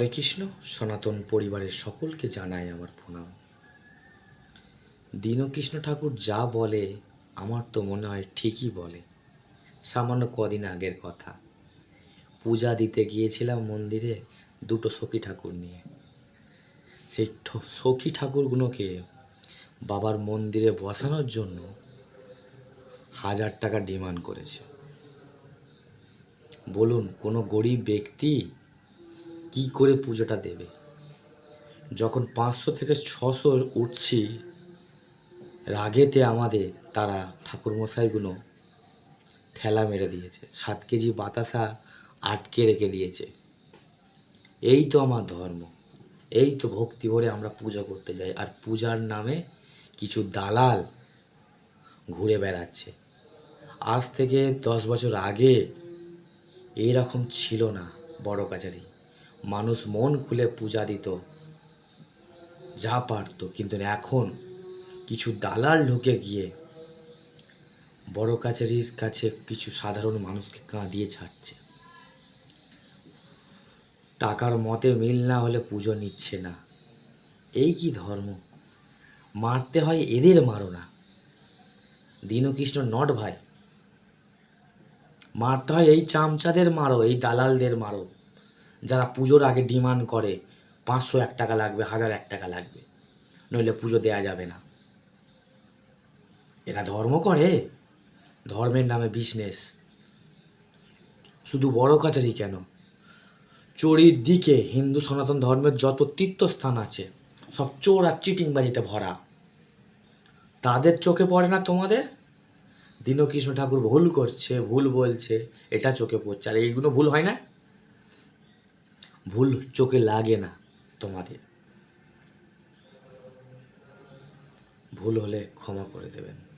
হরে কৃষ্ণ, সনাতন পরিবারের সকলকে জানাই আমার প্রণাম। দীনকৃষ্ণ ঠাকুর যা বলে, আমার তো মনে হয় ঠিকই বলে। সামান্য কদিন আগের কথা। পূজা দিতে গিয়েছিলাম মন্দিরে দুটো সখী ঠাকুর নিয়ে। সেই সখী ঠাকুরগুলোকে বাবার মন্দিরে বসানোর জন্য হাজার টাকা ডিমান্ড করেছে। বলুন, কোনো গরিব ব্যক্তি কি করে পুজোটা দেবে? যখন পাঁচশো থেকে ছশো উঠছি, রাগেতে আমাদের তারা ঠাকুরমশাইগুলো ঠেলা মেরে দিয়েছে, সাত কেজি বাতাসা আটকে রেখে দিয়েছে। এই তো আমার ধর্ম, এই তো ভক্তি ভরে আমরা পূজা করতে যাই, আর পূজার নামে কিছু দালাল ঘুরে বেড়াচ্ছে। আজ থেকে দশ বছর আগে এইরকম ছিল না বড় কাছারি মানুষ মন খুলে পূজা দিত। যা পারতো, কিন্তু এখন কিছু দালাল ঢুকে গিয়ে বড় কাছারির কাছে কিছু সাধারণ মানুষকে কাঁদিয়ে ছাড়ছে। টাকার মতে মিল না হলে পুজো নিচ্ছে না। এই কি ধর্ম? মারতে হয় এদের মারো না। দীনকৃষ্ণ নট ভাই, মারতে হয় এই চামচাদের মারো, এই দালালদের মারো। যারা পুজোর আগে ডিমান্ড করে, পাঁচশো এক টাকা লাগবে, হাজার এক টাকা লাগবে, নইলে পুজো দেয়া যাবে না। এরা ধর্ম করে, ধর্মের নামে বিজনেস শুধু বড় কাছারি কেন? চোরির দিকে হিন্দু সনাতন ধর্মের যত তীর্থস্থান আছে, সব চোর আর চিটিংবাজিতে ভরা। তাদের চোখে পড়ে না তোমাদের? দীনকৃষ্ণ ঠাকুর ভুল করছে, ভুল বলছে, এটা চোখে পড়ছে, আর এইগুলো ভুল হয় না? ভুল চোখে লাগে না তোমাদের। ভুল হলে ক্ষমা করে দেবেন।